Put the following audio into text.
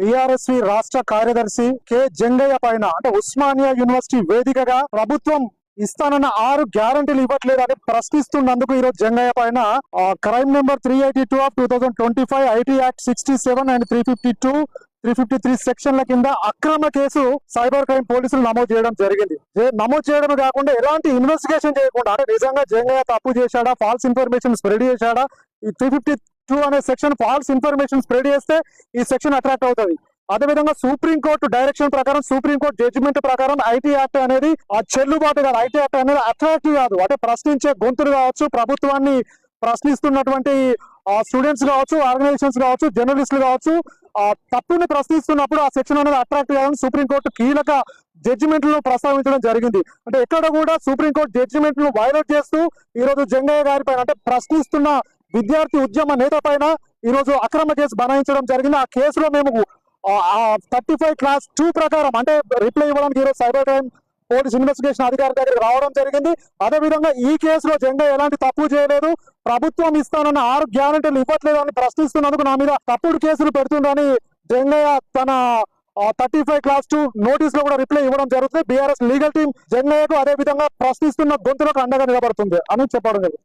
TRSV రాష్ట్ర కార్యదర్శి K. Jangaiah పైన అంటే ఉస్మానియా యూనివర్సిటీ వేదికగా ప్రభుత్వం ఇస్తానన్న ఆరు గ్యారంటీలు ఇవ్వట్లేదని ప్రశ్నిస్తున్నందుకు ఈ రోజు జంగయ్య పైన crime number three eighty two of two thousand twenty five IT act sixty seven and three fifty two three fifty three సెక్షన్ల కింద అక్రమ కేసు సైబర్ క్రైమ్ పోలీసులు నమోదు చేయడం జరిగింది. నమోదు చేయడమే కాకుండా ఎలాంటి ఇన్వెస్టిగేషన్ చేయకుండా అంటే నిజంగా జంగయ్య తప్పు చేశాడా ఫాల్స్ ఇన్ఫర్మేషన్ స్ప్రెడ్ చేశాడా ఈ త్రీ ఫిఫ్టీ టూ అనే సెక్షన్ ఫాల్స్ ఇన్ఫర్మేషన్ స్ప్రెడ్ చేస్తే ఈ సెక్షన్ అట్రాక్ట్ అవుతుంది. అదేవిధంగా సుప్రీం కోర్టు డైరెక్షన్ ప్రకారం సుప్రీంకోర్టు జడ్జిమెంట్ ప్రకారం ఐటీ యాక్ట్ అనేది ఆ చెల్లుబాటు కాదు. ఐటీ యాక్ట్ అనేది అట్రాక్టివ్ కాదు. అంటే ప్రశ్నించే గొంతులు కావచ్చు ప్రభుత్వాన్ని ప్రశ్నిస్తున్నటువంటి స్టూడెంట్స్ కావచ్చు ఆర్గనైజేషన్స్ కావచ్చు జర్నలిస్టులు కావచ్చు ఆ తప్పుని ప్రశ్నిస్తున్నప్పుడు ఆ సెక్షన్ అనేది అట్రాక్ట్ కాదని సుప్రీంకోర్టు కీలక జడ్జిమెంట్లో ప్రస్తావించడం జరిగింది. అంటే ఎక్కడ కూడా సుప్రీంకోర్టు జడ్జిమెంట్ను వైలేట్ చేస్తూ ఈ రోజు జంగయ్య గారి పైన అంటే ప్రశ్నిస్తున్న విద్యార్థి ఉద్యమ నేత పైన ఈరోజు అక్రమ కేసు బనాయించడం జరిగింది. ఆ కేసులో మేము థర్టీ ఫైవ్ క్లాస్ టూ ప్రకారం అంటే రిప్లై ఇవ్వడానికి ఈరోజు సైబర్ క్రైమ్ పోలీస్ ఇన్వెస్టిగేషన్ అధికారి దగ్గరికి రావడం జరిగింది. అదే విధంగా ఈ కేసులో జెండా ఎలాంటి తప్పు చేయలేదు. ప్రభుత్వం ఇస్తానన్న ఆరు గ్యారంటీలు ఇవ్వట్లేదు అని ప్రశ్నిస్తున్నందుకు నా మీద తప్పుడు కేసులు పెడుతుందని జంగయ్య తన థర్టీ ఫైవ్ క్లాస్ టూ నోటీస్లో కూడా రిప్లై ఇవ్వడం జరుగుతుంది. బీఆర్ఎస్ లీగల్ టీం జంగయ్యకు అదే విధంగా ప్రశ్నిస్తున్న గొంతులకు అండగా నిలబడుతుంది అని చెప్పడం జరిగింది.